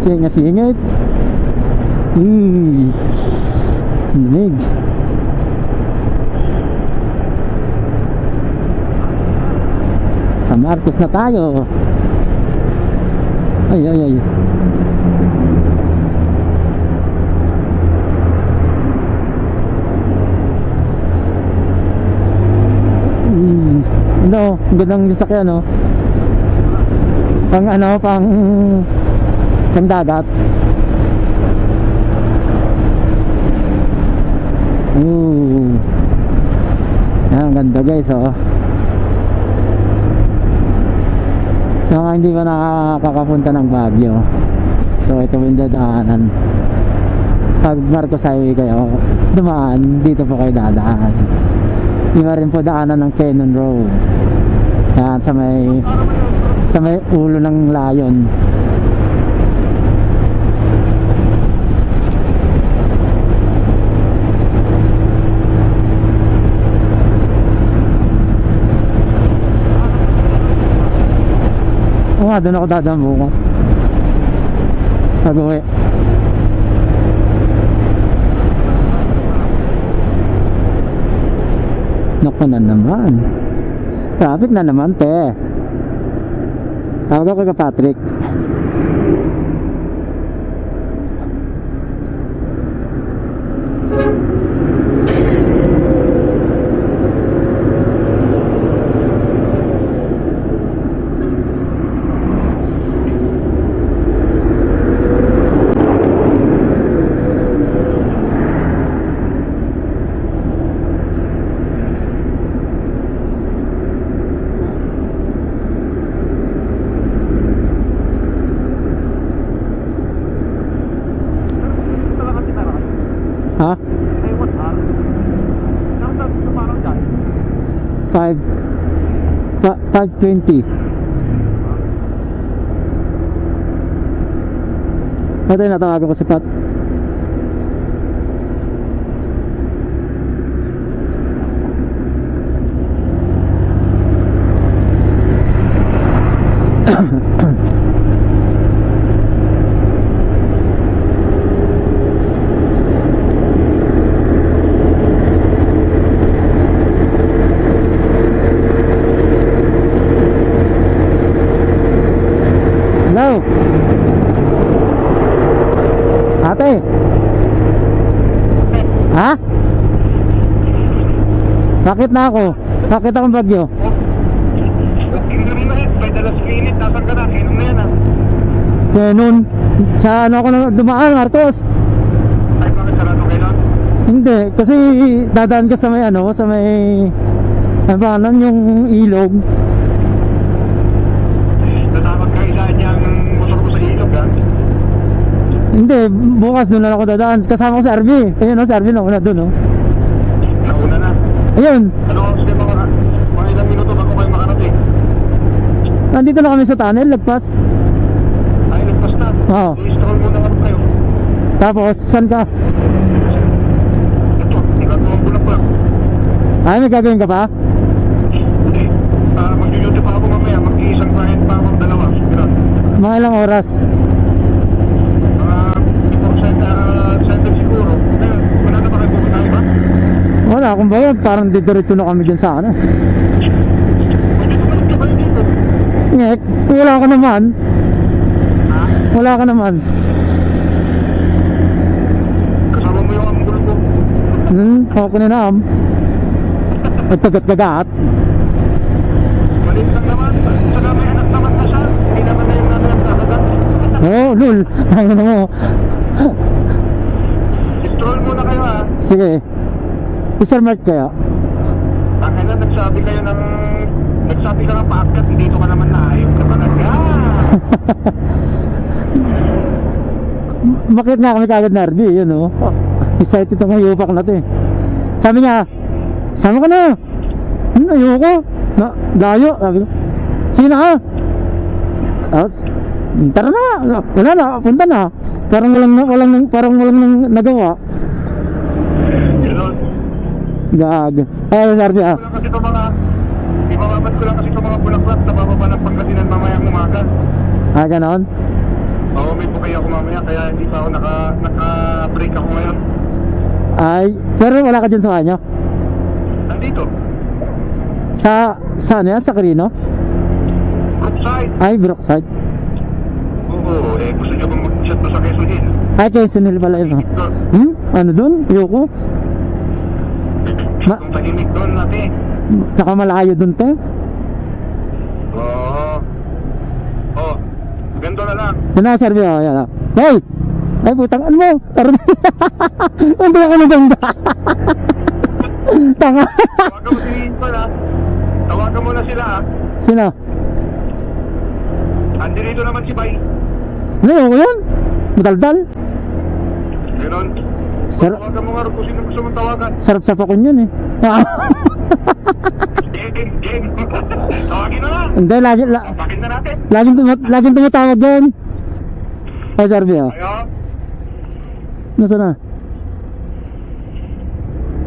Singa-singit. Uy. Lamig. Sa Marcos na tayo. Ay, ay, ay. Mm, ano, ang gandang sasakyan, no? Pang ano, pang pang dagat. Ooh. Yan, ang ganda guys, oh. So, mga hindi pa nakakapunta ng Baguio. So, ito yung dadaanan. Pag Marcos Highway kayo, dumaan, dito po kayo dadaan. Iba rin po daanan ng Cannon Road. Yan, sa may sa may ulo ng layon. Nga, doon ako dadaan bukas. Pag-uwi. Naku na naman. Traffic na naman, te. Tawag ako kay Patrick. 5 pa, 520 Ito yung ko si Pat Hello Ate Ha? Bakit na ako? Bakit akong bagyo? Eh, nun Sa ano ako na dumaan Marcos Ay, bakit sarado kayo nun? Hindi Kasi dadaan ka sa may ano Sa may Ano ba yung ilog Hindi Bukas doon na ako dadaan Kasama ko si Arby Ayun o si Arby na una doon oh. Nauna na. Ayun Ano oras kayo mga, mga ilang minuto bago kayo makarating? Nandito na kami sa tunnel Lagpas Ay, nagpas na. Oo. I-stroll muna kami kayo. Tapos saan ka? Ito, tigatuwang ko na pa. Ay may gagawin ka pa? Hindi. Ah, mag-duty pa ako mamaya. Mag-iisang client pa akong dalawa. Mga ilang oras Mga before set, ah, seven siguro. Ngayon, wala na ba kayo pupunta ba? Ba Parang didiretso na kami dyan sa ano. Ngek Wala ka naman Ha? Wala ka naman Kasama mo yung ambul ko. Hmm, ako na naam. At tagat-tagat. Maliit lang naman. Saka may anak naman na siya. Hindi naman na yung nanay ang kakagat. Oo, oh, lul. Ano mo. Stroll muna kayo ha. Sige. Mr. Mark kaya. Akin na nagsabi kayo ng... Nagsabi ka ng paakyat, dito ka naman na ayaw ka man agad. Bakit nga kami kagad na RB, yun oh. Excited itong hayupak na to eh. Sabi niya, sama ka na. Hmm, ayoko. Na, dayo. Sabi ko, sige na ka. Tapos, tara na. Wala na, punta na. Parang walang, walang, parang walang nagawa. Gag. Ay, RB ah. Kulang kasi ito mga... Ibababat ko lang kasi ito mga bulaklak sa bababa ng Pangasinan mamayang umaga. Ah, ganon. Oo, may bukay ako mamaya, kaya hindi pa ako naka, naka-break ako ngayon. Ay, pero wala ka dyan sa kanya? Nandito, Sa, sa ano yan? Sa Carino? Brookside. Ay, Brookside. Oo, eh, gusto niyo bang mag-chat pa sa Quezon Hill? Ay, Quezon Hill pala yun. Doon. Hmm? Ano dun? Ayoko. Ma- tahimik doon natin. Saka malayo dun, te. Oo. Oh, ganito na lang. Yan na, Sergio. Yan na. Hoy! Ay, putang, ano mo? Tara Hindi ako naganda. Tanga. Tawagan mo si Inpan ha. Tawagan mo na sila ha. Sino? Andirito naman si Bay. Ano yun? Madaldal? Ganon. Sir- Tawagan mo nga rin kung sino gusto mong tawagan. Sarap sa pakon yun eh. Game, game. Tawagin na lang. Hindi, lagi, la, na natin. laging, tumat, laging tumatawag yan. Ay, Sergio. Ayo. Nasa na?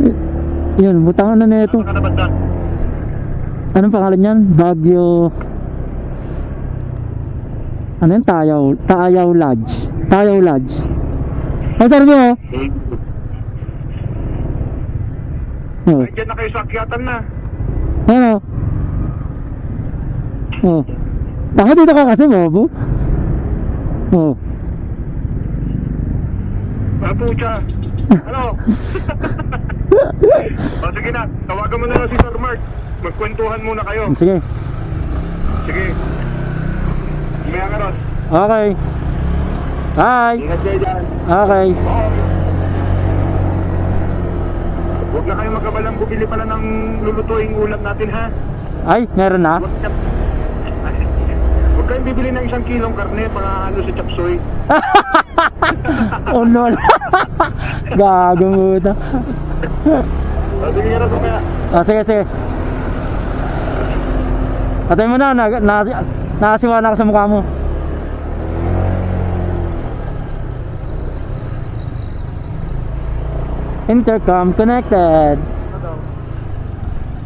Y- Yun, butangan na na ito. Ano ka na dyan? Anong pangalan yan? Baguio... Ano yan? Tayaw. Tayaw Lodge. Tayaw Lodge. Ay, Sergio. Oh. Nandiyan na kayo sa akyatan na. Ano? Oh. Bakit dito ka kasi, bobo? Oh. Mapucha. Ano? o sige na, tawagan mo na lang si Sir Mark. Magkwentuhan muna kayo. Sige. Sige. May ka ron. Okay. Bye. Ingat kayo dyan. Okay. Oo. Na kayo magkabalang bumili pala ng lulutuing ulam natin ha. Ay, meron na? Huwag na... Huwag kayong bibili ng isang kilong karne para ano sa chapsoy. oh no. Gago mo ito. O sige nga kaya. Ah, sige, sige. Patay mo na, na, na, nakasiwa na ako sa mukha mo. Intercom connected.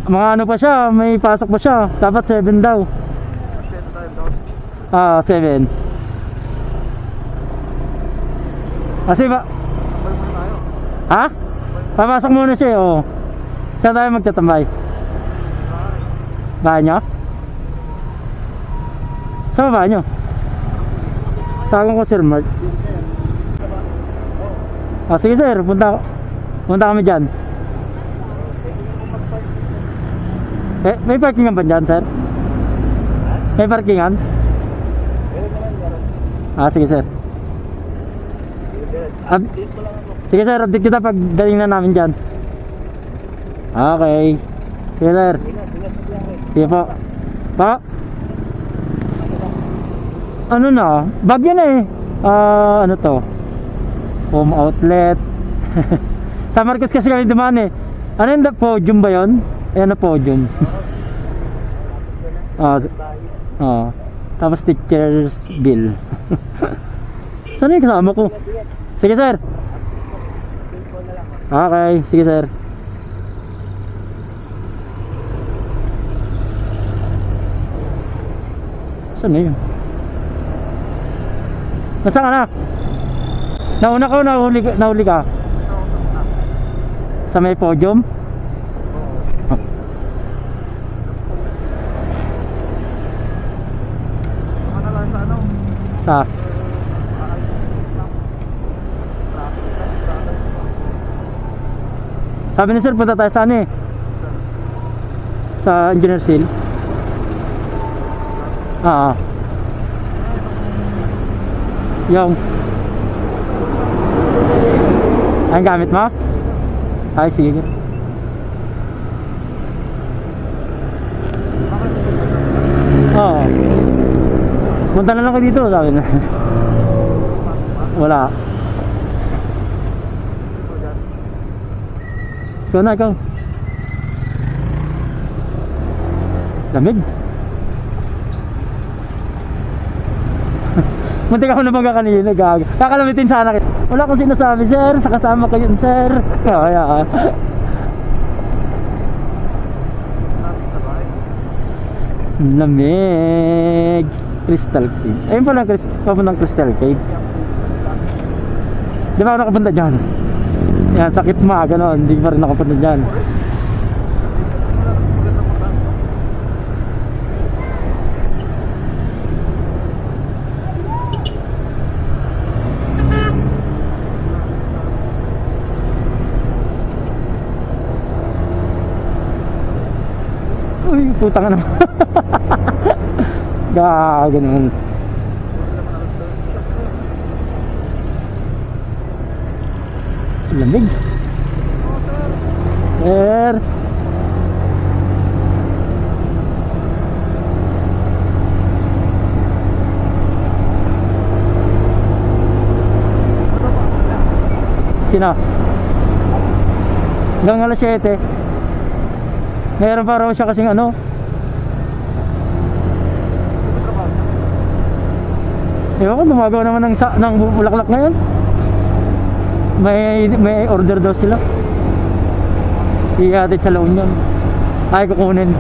Mga ano pa siya, may pasok pa siya. Dapat 7 daw. Ah, 7. Kasi ba... Ha? Papasok muna siya, oo. Saan tayo magtatambay? Bahay nyo? Sa bahay nyo? Tawagan ko Sir Mark. Ah, sige sir, punta punta kami dyan. Eh, may parkingan ba dyan, sir? May parkingan? Ah, sige sir. Ab- sige sir, update kita pag dating na namin dyan. Okay. Sige sir. Sige po. Pa? Ano na? Bagyo na eh. Ah, ano to? Home outlet. Sa Marcos kasi kami dumaan eh. Ano yung podium ba yun? Ayan na podium. Ah, oh. Tapos teacher's bill. Saan yung kasama ko? Sige sir. Okay, sige sir. Saan na yun? Nasaan ka na? Nauna ka o nahuli, ka- nahuli ka? Sa may podium? Lang sa? Sa? Sabi ni sir, punta tayo sa ano eh? Sa Engineer Steel? Ah, ah. Yung Ang gamit mo? Ay, sige. Oo. Punta na lang ko dito, sabi na. Wala. Ikaw na, ikaw. Lamig. Muntik ako na bangga kanina, gag. Kakalamitin sana kita. Wala akong sinasabi, sir. Sa kasama ko yun, sir. Kaya ka. Lamig. Crystal Cave. Ayun pala, papuntang Crystal Cave. Di ba ako nakapunta dyan? Yan, sakit ma, gano'n. Hindi pa rin nakapunta dyan. Uy, putang na. Gago naman. Lamig. Sir. Sino? Hanggang alas 7. Meron pa raw siya kasing ano. Ewan ko, gumagawa naman ng, sa, ng bulaklak ngayon. May, may order daw sila. Ihatid sa La Union. Ay, kukunin.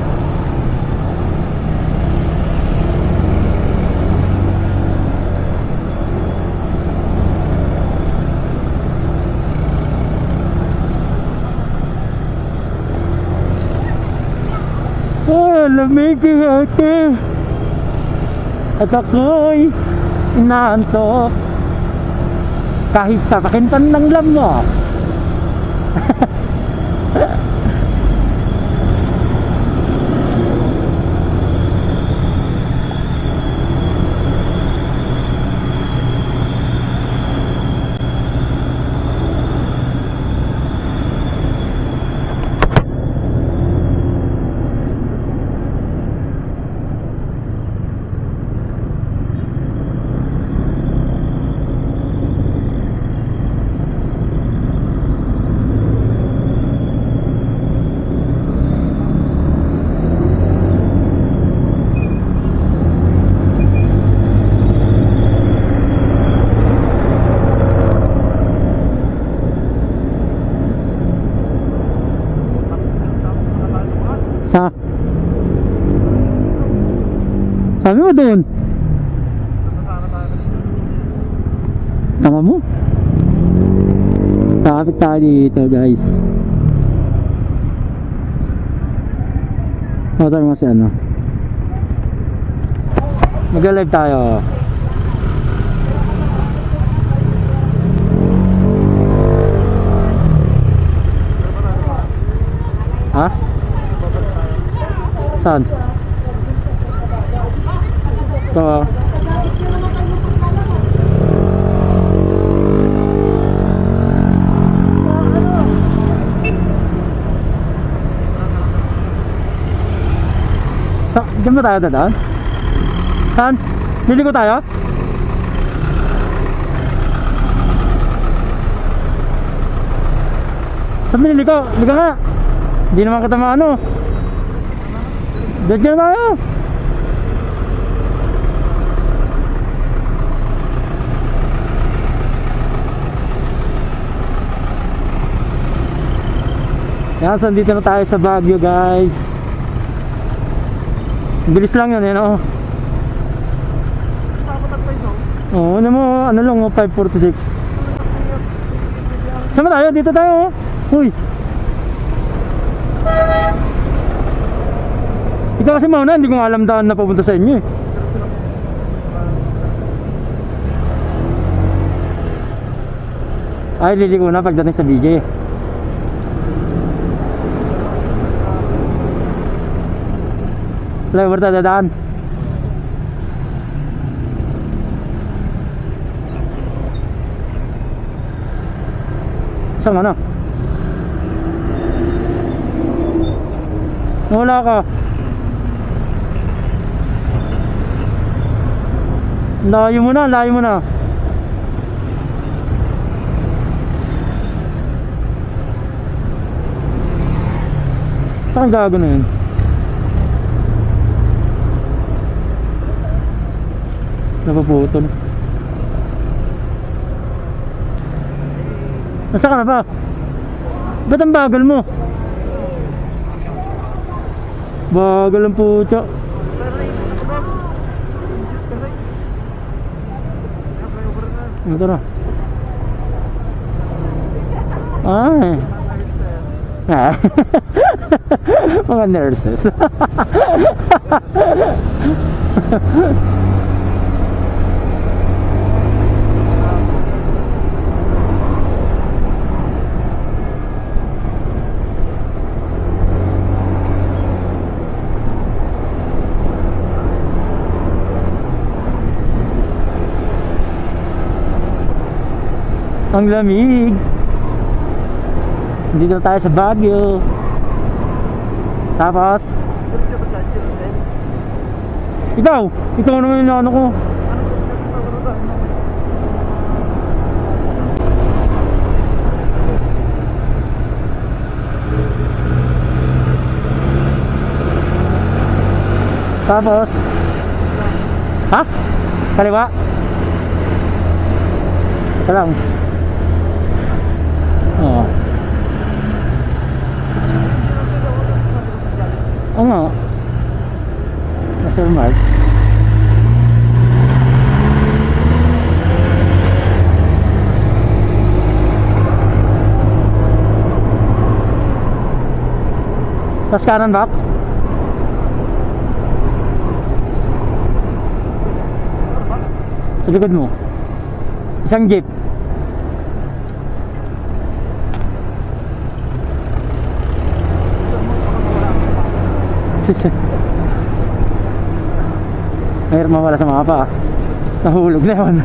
Ah, lamig ate. At ako'y inaantok. Kahit sa pakintan ng lamok. Sa? Sabi mo doon. Tama mo. Traffic tayo dito guys. Ano tayo kasi ano? Mag-live tayo. Ha? Saan? Ah. Sa, dyan ba tayo dadaan? Saan? Liliko tayo? Saan liliko? Liga nga! Hindi naman kita maano. Diyan na tayo. Yan, so dito na tayo sa Baguio guys. Bilis lang yun, eh, no? Oo, ano mo, ano lang, oh, 546. Saan ba tayo? Dito tayo, oh. Uy. Ikaw kasi mauna, hindi ko alam daan na papunta sa inyo eh. Ay, liliko na pagdating sa BJ. Flyover tayo dadaan. Saan ano? Wala ka. Layo mo na, layo na. Saan gago na yun? Napuputol. Nasa ka na ba? Ba't ang bagal mo? Bagal ang puto. Ito na. Ay. Ah. Mga nurses. Ang lamig. Dito tayo sa Baguio. Tapos, ikaw, ikaw naman yung ano ko. Tapos, ha? Kaliwa? Ito lang. Oo. Nga. Nasa Mark. Tapos kanan ba? Sa likod mo. Isang jeep. Mahirap mawala sa mapa. Nahulog na yun.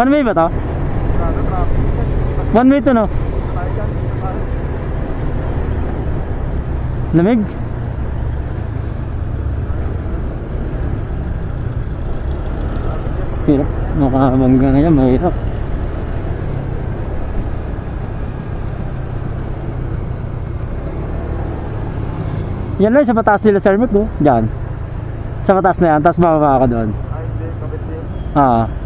One way ba to? One way to no? Lamig? Hirap. Makabangga na yan, mahirap. Yan lang sa mataas nila sir Mick, no? Diyan. Sa mataas na yan, tapos bababa ka doon. Ah.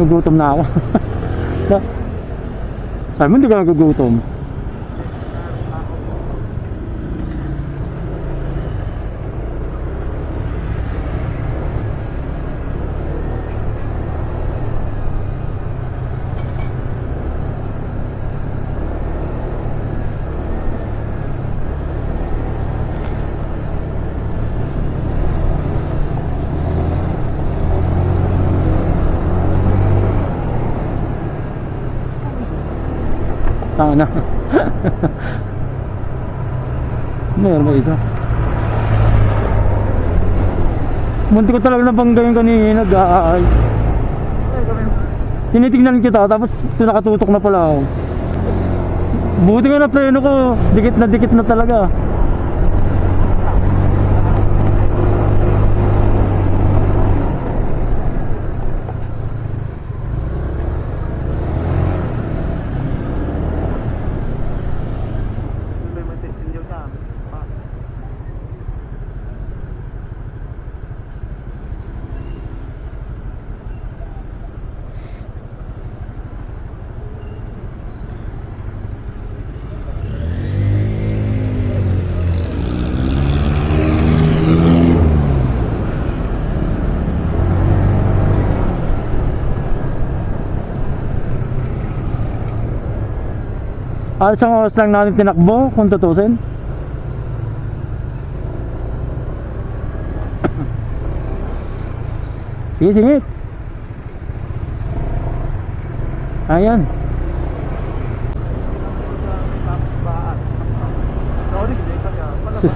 Nagugutom na ako. Sabi mo hindi ka nagugutom. Tama na. Meron ba isa? Munti ko talaga nabanggayin kanina, guys. Tinitingnan kita, tapos nakatutok na pala ako. Buti nga na preno ko, dikit na dikit na talaga. Hindi may titinyo ka. Ah. At isang oras lang natin tinakbo, kung tutusin. sige, sige. Ayan. Sus.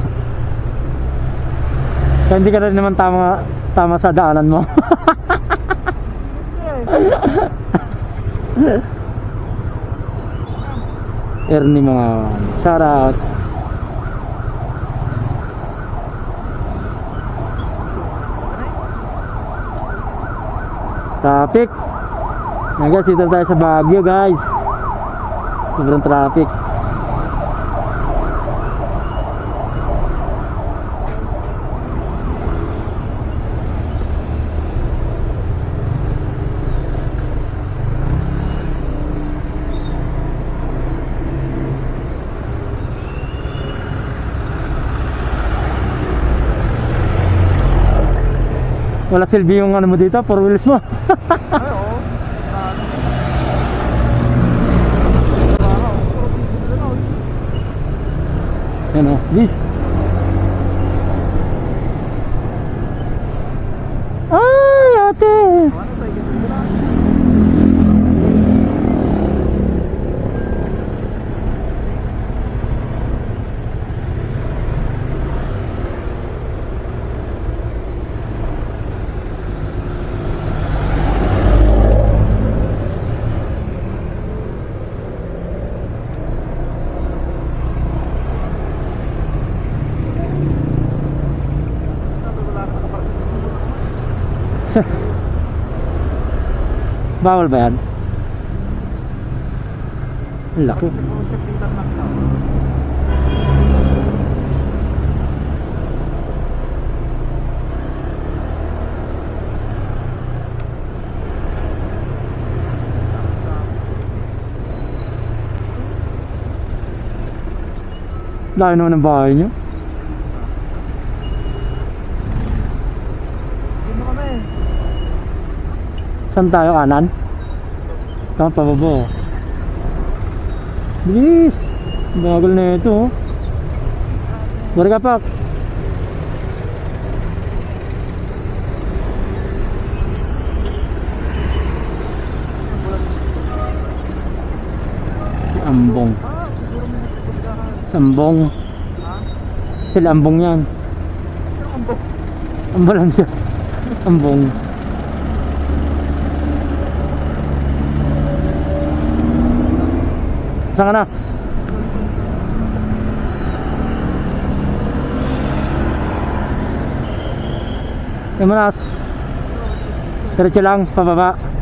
Kaya hindi ka rin naman tama, tama sa daanan mo. Ernie mga shout out. Traffic. Yan guys, dito tayo sa Baguio guys. Sobrang traffic. Wala silbi yung ano mo dito, four wheels mo. Oo. Yan o, bis. Ay, ate! Bawal ba yan? Laki. Layo naman ng bahay nyo. Saan tayo kanan? Tama pababa. oh. Bilis! Bagal na ito. oh. Barga pak. Ambong. Ambong. Sila Ambong yan. Ambong lang siya. Ambong. Saan ka na? Yung manas. Diretso lang, pababa.